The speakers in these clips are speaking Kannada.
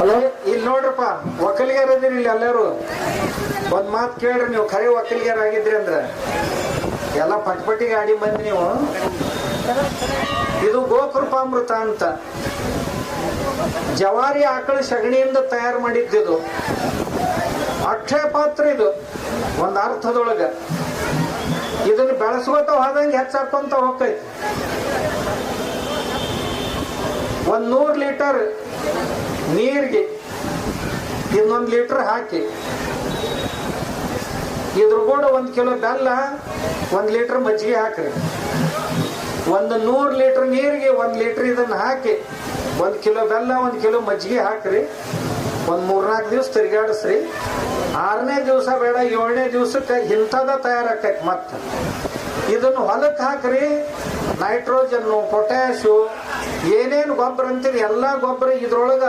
ಹಲೋ, ಇಲ್ಲಿ ನೋಡ್ರಪ್ಪ ಒಕ್ಕಲಿಗರ ಇದೀರಿ ಇಲ್ಲಿ ಎಲ್ಲರೂ. ಒಂದ್ ಮಾತು ಕೇಳ್ರಿ ನೀವು, ಖರೆ ಒಕ್ಕಲಿಗರ ಆಗಿದ್ರಿ ಅಂದ್ರೆ. ಎಲ್ಲ ಪಟ್ಪಟಿ ಗಾಡಿ ಬಂದ್ರಿ ನೀವು. ಇದು ಗೋಕೃಪಾಮೃತ ಅಂತ. ಜವಾರಿ ಆಕಳ ಸಗಣಿಯಿಂದ ತಯಾರು ಮಾಡಿದ್ದಿದು ಅಕ್ಷಯ ಪಾತ್ರ ಇದು, ಒಂದ್ ಅರ್ಥದೊಳಗ. ಇದನ್ನ ಬೆಳೆಸ್ಕೊತ ಹೋದಂಗೆ ಹೆಚ್ಚಾಕೊಂತ ಹೋಗ್ತೈತಿ. ಒಂದ್ ನೂರ್ ಲೀಟರ್ ನೀರಿಗೆ ಇನ್ನೊಂದು ಲೀಟರ್ ಹಾಕಿ. ಇದ್ರ ಕೂಡ ಒಂದು ಕಿಲೋ ಬೆಲ್ಲ, ಒಂದು ಲೀಟರ್ ಮಜ್ಜಿಗೆ ಹಾಕ್ರಿ. ಒಂದು ನೂರು ಲೀಟರ್ ನೀರಿಗೆ ಒಂದು ಲೀಟರ್ ಇದನ್ನ ಹಾಕಿ, ಒಂದು ಕಿಲೋ ಬೆಲ್ಲ, ಒಂದು ಕಿಲೋ ಮಜ್ಜಿಗೆ ಹಾಕ್ರಿ. ಒಂದು ಮೂರ್ನಾಲ್ಕು ದಿವಸ ತಿರುಗಾಡಿಸ್ರಿ. ಆರನೇ ದಿವಸ ಬೇಡ, ಏಳನೇ ದಿವಸಕ್ಕೆ ಇಂಥದ ತಯಾರಾಕೈತಿ ಮತ್ತೆ. ಇದನ್ನು ಹೊಲಕ್ಕೆ ಹಾಕ್ರಿ. ನೈಟ್ರೋಜನ್ನು ಪೊಟ್ಯಾಶು ಏನೇನು ಗೊಬ್ಬರ ಅಂತೀರಿ? ಎಲ್ಲ ಗೊಬ್ಬರ ಇದ್ರೊಳಗ,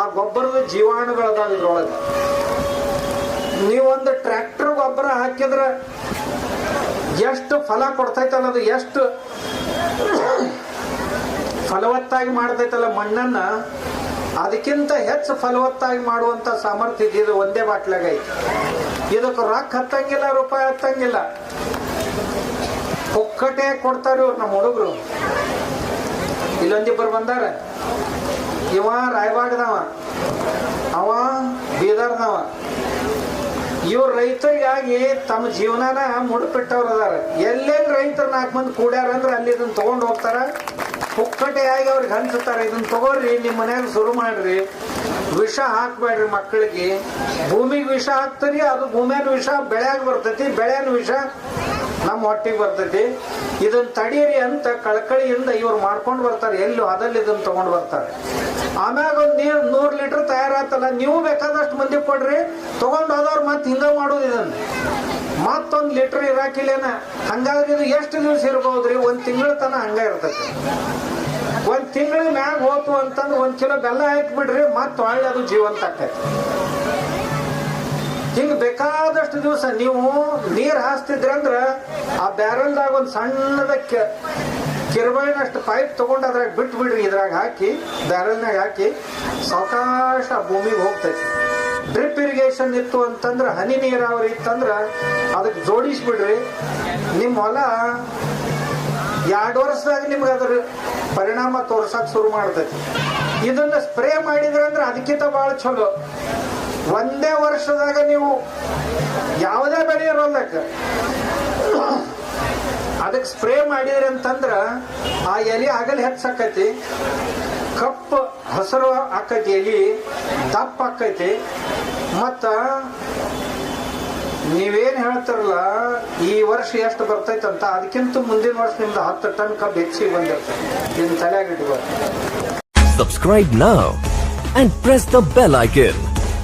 ಆ ಗೊಬ್ಬರದ ಜೀವಾಣುಗಳದಾವ ಇದ್ರೊಳಗ. ನೀವೊಂದು ಟ್ರ್ಯಾಕ್ಟರ್ ಗೊಬ್ಬರ ಹಾಕಿದ್ರ ಎಷ್ಟು ಫಲ ಕೊಡ್ತೈತಲ್ಲ ಅದು, ಎಷ್ಟು ಫಲವತ್ತಾಗಿ ಮಾಡ್ತೈತಲ್ಲ ಮಣ್ಣನ್ನ, ಅದಕ್ಕಿಂತ ಹೆಚ್ಚು ಫಲವತ್ತಾಗಿ ಮಾಡುವಂತ ಸಾಮರ್ಥ್ಯ ಇದು ಒಂದೇ ಬಾಟ್ಲಾಗ ಐತಿ. ಇದಕ್ಕೆ ರೊಕ್ಕ ಹತ್ತಂಗಿಲ್ಲ, ರೂಪಾಯಿ ಹತ್ತಂಗಿಲ್ಲ. ಪುಕ್ಕಟೆ ಕೊಡ್ತಾರೆ ನಮ್ಮ ಹುಡುಗರು. ಇಲ್ಲೊಂದಿಬ್ಬರು ಬಂದಾರ. ಇವ ರಾಯಬಾಗದವ, ಅವ ಬೀದರ್ನವ ಇವ್ರು ರೈತರಿಗಾಗಿ ತಮ್ಮ ಜೀವನನ ಮುಡುಪಿಟ್ಟವ್ರು ಅದಾರ. ಎಲ್ಲೆಲ್ಲಿ ರೈತರು ನಾಲ್ಕು ಮಂದಿ ಕೂಡ್ಯಾರ ಅಂದ್ರೆ ಅಲ್ಲಿ ಇದನ್ನ ತಗೊಂಡು ಹೋಗ್ತಾರ. ಪುಕ್ಕಟೆಯಾಗಿ ಅವ್ರಿಗೆ ಹಂಚುತ್ತಾರೆ ಇದನ್ನ ತಗೋರಿ ನಿಮ್ಮ ಮನ್ಯಾಗ ಶುರು ಮಾಡ್ರಿ. ವಿಷ ಹಾಕ್ಬೇಡ್ರಿ ಮಕ್ಕಳಿಗೆ. ಭೂಮಿಗೆ ವಿಷ ಹಾಕ್ತರಿ, ಅದು ಭೂಮಿಯನ್ನು ವಿಷ ಬೆಳೆಯಾಗ ಬರ್ತೈತಿ ಬೆಳೆಯನ್ನು ವಿಷ ನಮ್ಮ ಹೊಟ್ಟಿಗೆ ಬರ್ತೈತಿ. ಇದನ್ನ ತಡೀರಿ ಅಂತ ಕಳಕಳಿಯಿಂದ ಇವ್ರು ಮಾಡ್ಕೊಂಡು ಬರ್ತಾರೆ. ಎಲ್ಲೂ ಅದಲ್ಲಿ ಇದನ್ನ ತಗೊಂಡು ಬರ್ತಾರೆ. ಆಮ್ಯಾಗ ಒಂದ್ ನೀರ್ ನೂರ್ ಲೀಟರ್ ತಯಾರಾತಲ್ಲ, ನೀವು ಬೇಕಾದಷ್ಟು ಮಂದಿ ಕೊಡ್ರಿ. ತಗೊಂಡ್ ಹೋದವ್ರು ಮತ್ತೆ ಹಿಂಗ ಮಾಡೋದು ಇದನ್ನ. ಮತ್ತೊಂದು ಲೀಟರ್ ಇರಾಕಿಲ್ಲೇನ? ಹಂಗಾಗಿ ಇದು ಎಷ್ಟು ದಿವಸ ಇರ್ಬೋದ್ರಿ? ಒಂದ್ ತಿಂಗಳ ತನ ಹಂಗ ಇರ್ತೈತಿ. ಒಂದ್ ತಿಂಗಳ ಮ್ಯಾಗ ಹೋತು ಅಂತಂದ್ರೆ ಒಂದ್ ಕಿಲೋ ಬೆಲ್ಲ ಹಾಕ್ಬಿಡ್ರಿ, ಮತ್ತ ಒಳ್ಳೆ ಅದು ಜೀವಂತ ಆಕೈತಿ ಹಿಂಗ ಬೇಕಾದಷ್ಟು ದಿವಸ ನೀವು ನೀರ್ ಹಾಸ್ತಿದ್ರಂದ್ರ ಆ ಬ್ಯಾರಲ್ದಾಗ ಒಂದ್ ಸಣ್ಣದ ಕೆ- ಕಿರ್ಬಳಿನಷ್ಟು ಪೈಪ್ ತಗೊಂಡು ಅದ್ರಾಗ ಬಿಟ್ಟು ಬಿಡ್ರಿ ಇದ್ರಾಗ ಹಾಕಿ ಬ್ಯಾರಲ್ನಾಗ ಹಾಕಿ, ಸಾವಕಾಶ ಆ ಭೂಮಿಗೆ ಹೋಗ್ತೈತಿ. ಡ್ರಿಪ್ ಇರಿಗೇಷನ್ ಇತ್ತು ಅಂತಂದ್ರ ಹನಿ ನೀರಾವರಿ ಇತ್ತಂದ್ರ ಅದಕ್ಕೆ ಜೋಡಿಸ್ಬಿಡ್ರಿ. ನಿಮ್ಮ ಹೊಲ ಎರಡು ವರ್ಷದಾಗ ನಿಮ್ಗೆ ಅದ್ರ ಪರಿಣಾಮ ತೋರ್ಸಕ್ ಶುರು ಮಾಡ್ತೈತಿ. ಇದನ್ನ ಸ್ಪ್ರೇ ಮಾಡಿದ್ರಂದ್ರ ಅದಕ್ಕಿಂತ ಬಹಳ ಚಲೋ ಒಂದೇ ವರ್ಷದಾಗ ನೀವು ಯಾವುದೇ ಬೆಳೆ ಇರೋದಕ್ಕೆ. ಅದಕ್ಕೆ ಸ್ಪ್ರೇ ಮಾಡಿದ್ರಿ ಅಂತಂದ್ರ ಆ ಎಲೆ ಆಗಲಿ ಹೆಚ್ಚಾಕೈತಿ, ಕಪ್ಪು ಹಸಿರು ಆಕೈತಿ ಎಲೆ, ದಪ್ಪ ಆಕೈತಿ. ಮತ್ತ ನೀವೇನು ಹೇಳ್ತಾರಲ್ಲ, ಈ ವರ್ಷ ಎಷ್ಟು ಬರ್ತೈತೆ ಅಂತ ಅದಕ್ಕಿಂತ ಮುಂದಿನ ವರ್ಷ ನಿಮ್ದು ಹತ್ತು ಟನ್ ಕಬ್ಬು ಹೆಚ್ಚಿಗೆ ಬಂದಿರ್ತೈತಿ. ಇದನ್ನ ತಲೆಯಾಗ ಇಟ್ಕೋರಿ Subscribe now and press the bell icon.